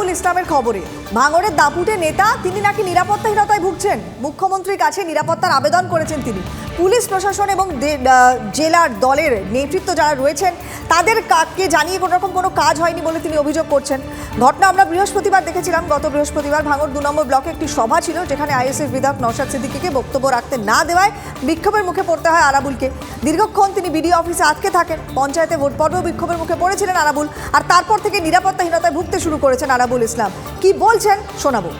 আরাবুল ইসলামের খবরে। ভাঙড়ের দাপুটে নেতা, তিনি নাকি নিরাপত্তাহীনতায় ভুগছেন? মুখ্যমন্ত্রীর কাছে নিরাপত্তার আবেদন করেছেন তিনি। পুলিশ প্রশাসন এবং জেলার দলের নেতৃত্ব যারা রয়েছেন, তাদের কাকে জানিয়ে কোনো রকম কোনো কাজ হয়নি বলে তিনি অভিযোগ করছেন। ঘটনা আমরা বৃহস্পতিবার দেখেছিলাম। গত বৃহস্পতিবার ভাঙড় দু নম্বর ব্লকে একটি সভা ছিল, যেখানে আইএসএফ বিধায়ক নওশাদ সিদ্দিকিকে বক্তব্য রাখতে না দেওয়ায় বিক্ষোভের মুখে পড়তে হয় আরাবুলকে। দীর্ঘক্ষণ তিনি বিডিও অফিসে আটকে থাকেন। পঞ্চায়েতে ভোট পর্বেও বিক্ষোভের মুখে পড়েছিলেন আরাবুল। আর তারপর থেকে নিরাপত্তাহীনতায় ভুগতে শুরু করেছেন আরাবুল। ইসলাম। কি বলছেন? শোনাবো।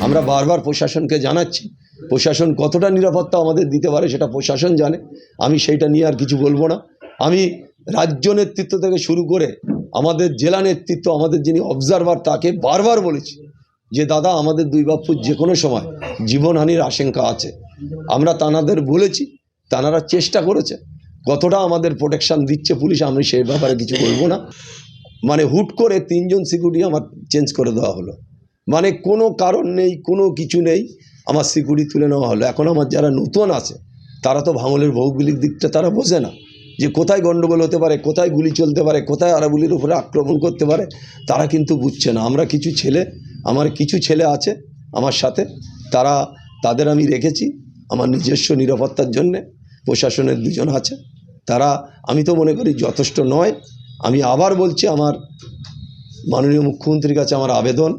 আমরা বারবার প্রশাসনকে জানাচ্ছি, প্রশাসন কতটা নিরাপত্তা আমাদের দিতে পারে সেটা প্রশাসন জানে। আমি সেইটা নিয়ে আর কিছু বলব না। আমি রাজ্য নেতৃত্ব থেকে শুরু করে আমাদের জেলা নেতৃত্ব, আমাদের যিনি অবজারভার তাকে বারবার বলেছি যে, দাদা, আমাদের দুই বাপুর যে কোনো সময় জীবনহানির আশঙ্কা আছে। আমরা তানাদের বলেছি, তানারা চেষ্টা করেছে। কতটা আমাদের প্রোটেকশন দিচ্ছে পুলিশ, আমি সেই ব্যাপারে কিছু বলব না। মানে হুট করে তিনজন সিকিউরিটি আমার চেঞ্জ করে দেওয়া হলো। মানে কোনো কারণ নেই, কোনো কিছু নেই, আমার সিকিউরিটি তুলে নেওয়া হলো। এখন আমার যারা নতুন আছে, তারা তো ভাঙলের ভৌগোলিক দিকটা তারা বোঝে না। যে কোথায় গণ্ডগোল হতে পারে, কোথায় গুলি চলতে পারে, কোথায় আরাবুলির উপরে আক্রমণ করতে পারে, তারা কিন্তু বুঝছে না। আমরা কিছু ছেলে, আমার কিছু ছেলে আছে আমার সাথে, তারা, তাদের আমি রেখেছি আমার নিজস্ব নিরাপত্তার জন্যে, প্রশাসনের দুজন আছে। তারা, আমি তো মনে করি যথেষ্ট নয়। আমি আবার বলছি আমার মাননীয় মুখ্যমন্ত্রীর কাছে আমার আবেদন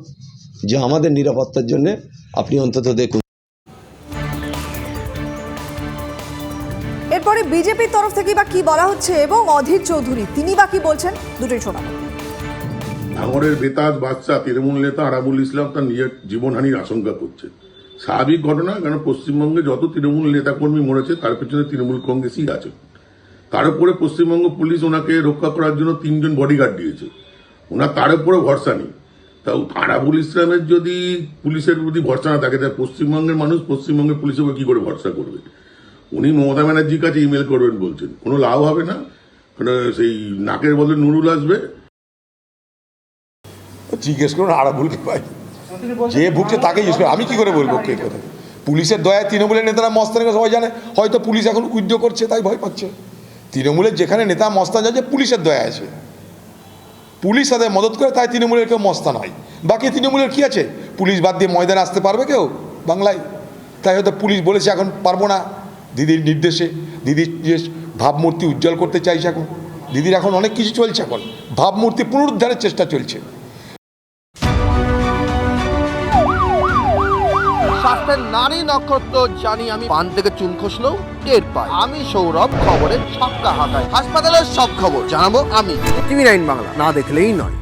যে আমাদের নিরাপত্তার জন্যে আপনি অন্তত দেখুন। এরপরে বিজেপির তরফ থেকে বা কি বলা হচ্ছে এবং অধীর চৌধুরী তিনি বা কি বলছেন দুটোই শোনাবো। ভাঙড়ের বেতাজ বাচ্চা তৃণমূল নেতা আরাবুল ইসলাম তার নিজের জীবনহানির আশঙ্কা করছে। স্বাভাবিক ঘটনা কারণ পশ্চিমবঙ্গে যত তৃণমূল নেতাকর্মী মরেছে তার পেছনে তৃণমূল কংগ্রেসই আছে। তার উপরে পশ্চিমবঙ্গ পুলিশ ওনাকে রক্ষা করার জন্য তিনজন বডিগার্ড দিয়েছে। ওনার তার উপরে ভরসা নেই। তা আরাবুল ইসলামের যদি পুলিশের প্রতি ভরসা না থাকে তাহলে পশ্চিমবঙ্গের মানুষ পশ্চিমবঙ্গের পুলিশের উপর কি করে ভরসা করবে? উনি মমতা ব্যানার্জির কাছে ইমেল করবেন বলছেন। কোনো লাভ হবে না। সেই নাকের বদলে নুরুল আসবে? জিজ্ঞেস করুন আরাবুলকে পাই যে ভুগছে তাকে জিজ্ঞেস করুন। আমি কি করে বলব কে কোথায়? পুলিশের দয়ায় তৃণমূলের নেতারা মস্তানকে সবাই জানে। হয়তো পুলিশ এখন উদ্য করছে, তাই ভয় পাচ্ছে। তৃণমূলের যেখানে নেতা মস্তান যাচ্ছে পুলিশের দয়া আছে। পুলিশ তাদের মদত করে, তাই তৃণমূলের কেউ মস্তান হয়। বাকি তৃণমূলের কি আছে? পুলিশ বাদ দিয়ে ময়দানে আসতে পারবে কেউ? বাংলায়। তাই হয়তো পুলিশ বলেছে, এখন পারব না। দিদির নির্দেশে দিদির যে ভাবমূর্তি উজ্জ্বল করতে চাইছে এখন। দিদির এখন অনেক কিছু চলছে এখন। ভাবমূর্তি পুনরুদ্ধারের চেষ্টা চলছে। স্বাস্থ্যের নারী নক্ষত্র জানি আমি। পান থেকে চুন খসলেও টের পাই। আমি সৌরভ, খবরের সবকা হাঁটাই হাসপাতালের সব খবর জানাব আমি। টিভি নাইন বাংলা, না দেখলেই নয়।